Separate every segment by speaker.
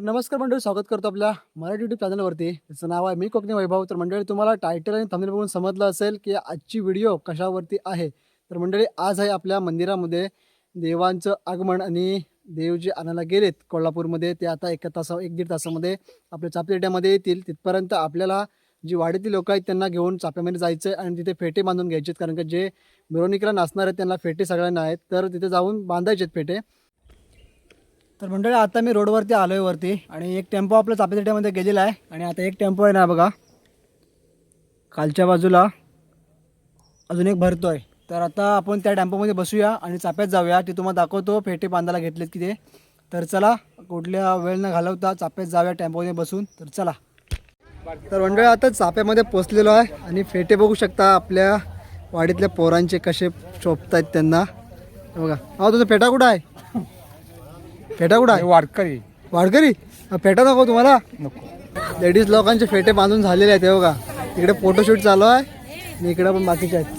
Speaker 1: तर नमस्कार मंडळी स्वागत करतो आपल्या मराठी युट्यूब चॅनलवरती त्याचं नाव आहे मी कोकणी वैभव. तर मंडळी तुम्हाला टायटल आणि थंबनेल बघून समजलं असेल की आजची व्हिडिओ कशावरती आहे. तर मंडळी आज आहे आपल्या मंदिरामध्ये देवांचं आगमन आणि देव जे आणायला गेलेत कोल्हापूरमध्ये. ते आता एका तासा एक दीड तासामध्ये आपल्या चापेट्यामध्ये येतील. तिथपर्यंत आपल्याला जी वाडीतील लोक आहेत त्यांना घेऊन चाप्यामध्ये जायचं आहे आणि तिथे फेटे बांधून घ्यायचे आहेत कारण का जे मिरवणुकीला नाचणार आहेत त्यांना फेटे सगळ्यांना आहेत. तर तिथे जाऊन बांधायचे आहेत फेटे. तर मंडळी आता मी रोडवरती आलो आहे वरती आणि एक टेम्पो आपल्या चापेतट्यामध्ये गेलेला आहे. आणि आता एक टेम्पो आहे ना बघा कालच्या बाजूला अजून एक भरतो आहे तर आता आपण त्या टेम्पोमध्ये बसूया आणि चाप्यात जाऊया. ते तुम्हाला दाखवतो फेटे बांधायला घेतलेत की ते. तर चला कुठल्या वेळ न घालवता चाप्यात जाऊया टेम्पोमध्ये बसून. तर चला. तर मंडळी आता चाप्यामध्ये पोचलेलो आहे आणि फेटे बघू शकता आपल्या वाडीतल्या पोरांचे कसे शोभत आहेत त्यांना बघा. हा तुझा फेटा कुठं आहे? फेटा कुठं आहे?
Speaker 2: वारकरी.
Speaker 1: वाडकरी हा, फेटा नको तुम्हाला.
Speaker 2: नको.
Speaker 1: लेडीज लोकांचे फेटे बांधून झालेले आहेत हे बघा. तिकडे फोटोशूट चालू आहे. आणि इकडे पण बाकीचे आहेत.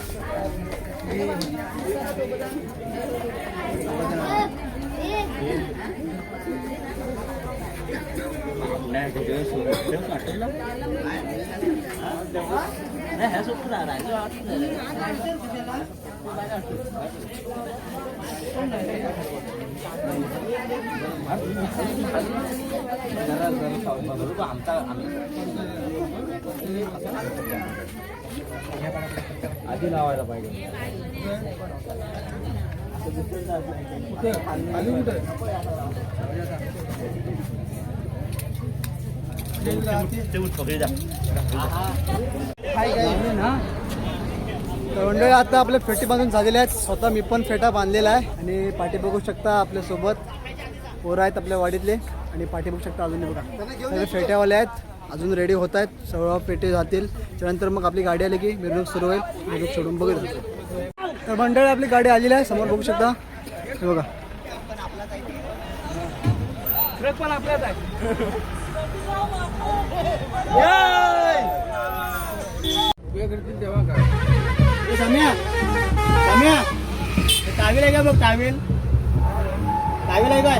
Speaker 3: ते येतात आहे ते ढोलवाले फिरले आहे. हा? तुम्ही तिकडे गजर करा जावा आधी लावायला पाहिजे ते उठ आधी लावायला
Speaker 1: पाहिजे. मंडळी आता आपल्या फेटी बांधून झालेले आहेत. स्वतः मी पण फेटा बांधलेला आहे आणि पाठी बघू शकता आपल्यासोबत पोरं आहेत आपल्या वाडीतले आणि पाठी बघू शकता अजून बघा. फेट्यावाले आहेत. अजून रेडी होत आहेत. सर्व पेटे जातील. त्यानंतर मग आपली गाडी आली की मिरवणूक सुरू होईल. मिरवणूक सोडून बघूया. तर मंडळी आपली गाडी आलेली आहे. समोर बघू शकता. हे बघा. ए, सम्या. सम्या. हे टावेल आहे का बघ टावेल टावेल आहे काय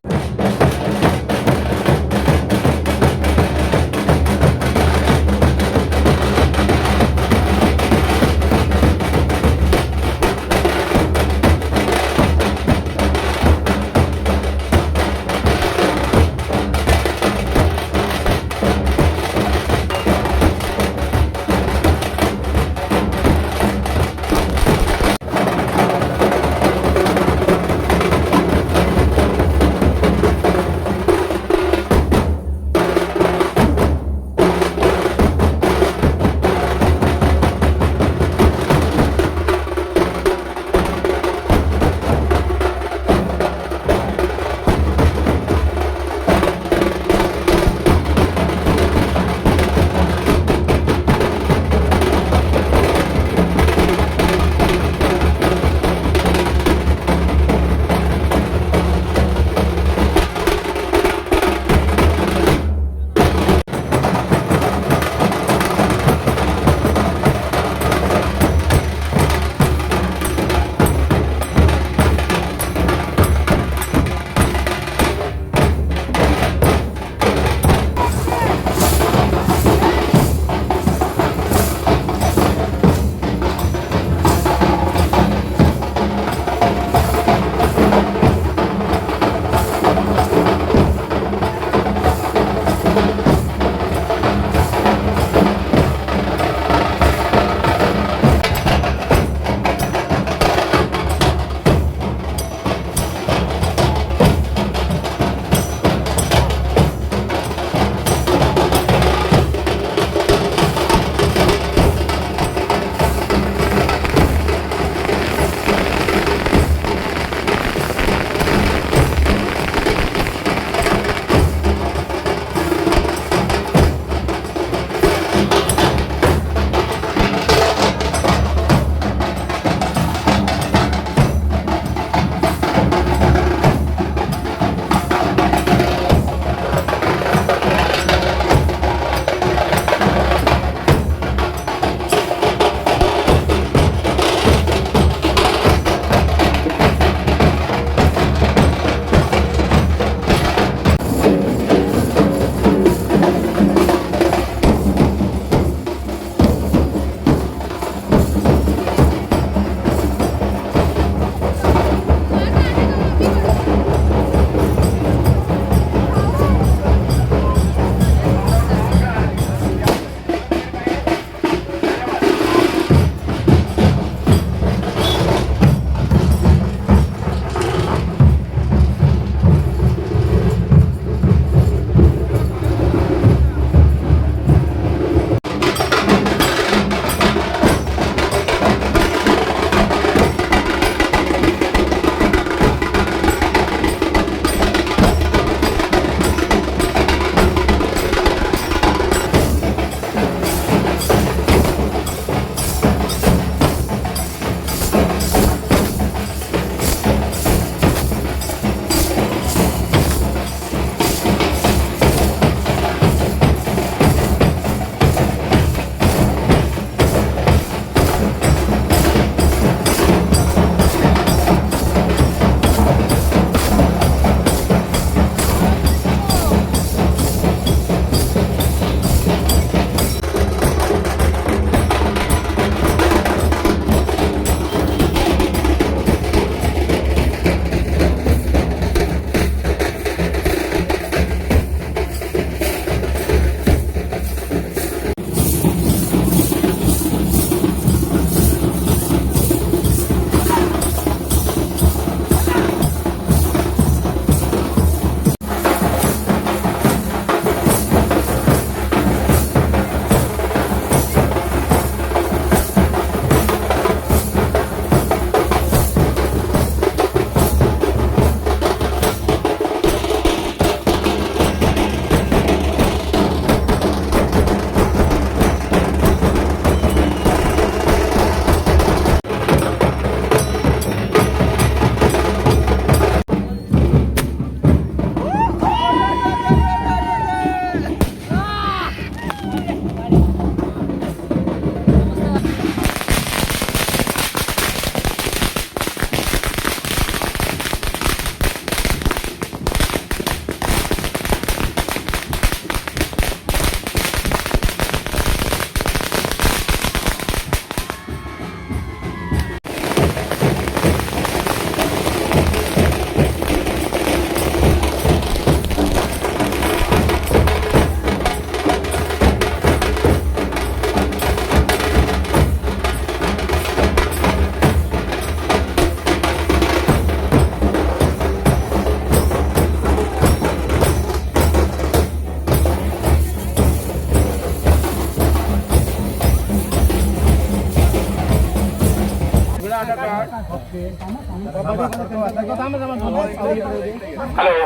Speaker 2: हॅलो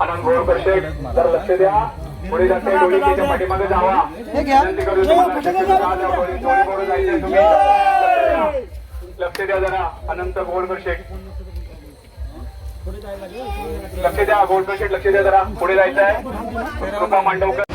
Speaker 2: आनंद गोरकर शेठ जर लक्ष द्या. पुढे जाते डोळी त्याच्या पाठीमागे जावा. विनंती करू लक्ष द्या. जरा. अनंत गोरकर शेठ लक्ष द्या. गोरकर शेठ लक्ष द्या जरा. पुढे जायचंय. कृपा मांडवकर.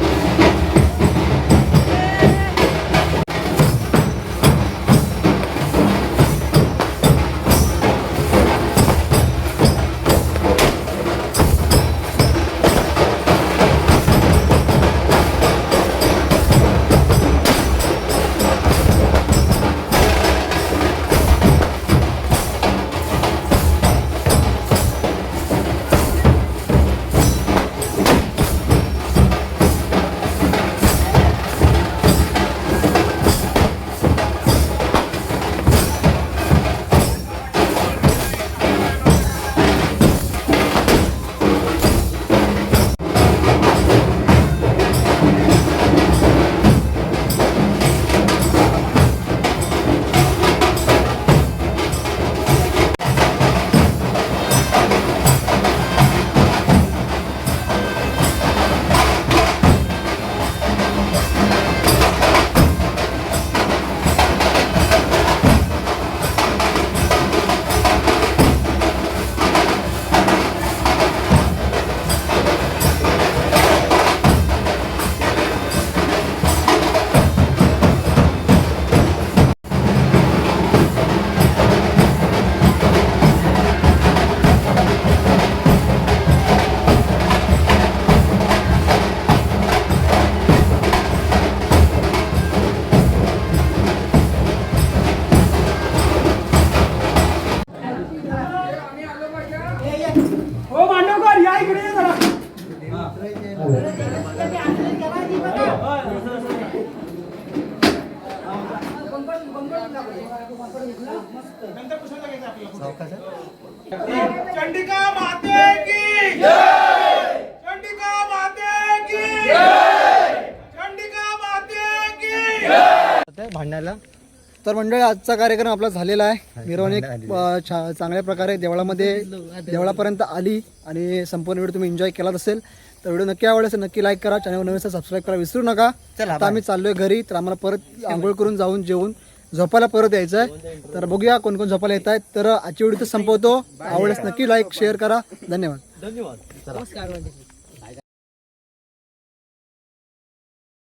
Speaker 4: चंडिका माते की चंडिका माते की चंडिका माते की
Speaker 1: भांडायला? तर मंडळी आजचा कार्यक्रम आपला झालेला आहे. मिरवणूक चांगल्या प्रकारे देवळामध्ये देवळापर्यंत आली आणि संपूर्ण व्हिडिओ तुम्ही एन्जॉय केलाच असेल. तर व्हिडिओ नक्की आवडेल नक्की लाईक करा. चॅनल नवीन सबस्क्राईब करा विसरू नका. आता आम्ही चाललोय घरी तर आम्हाला परत आंघोळ करून जाऊन जेवून झोपायला परत यायचं आहे तर बघूया कोण कोण झोपायला येत आहेत. तर आजची व्हिडिओ संपवतो. आवडेल नक्की लाईक शेअर करा. धन्यवाद.
Speaker 3: धन्यवाद. चला.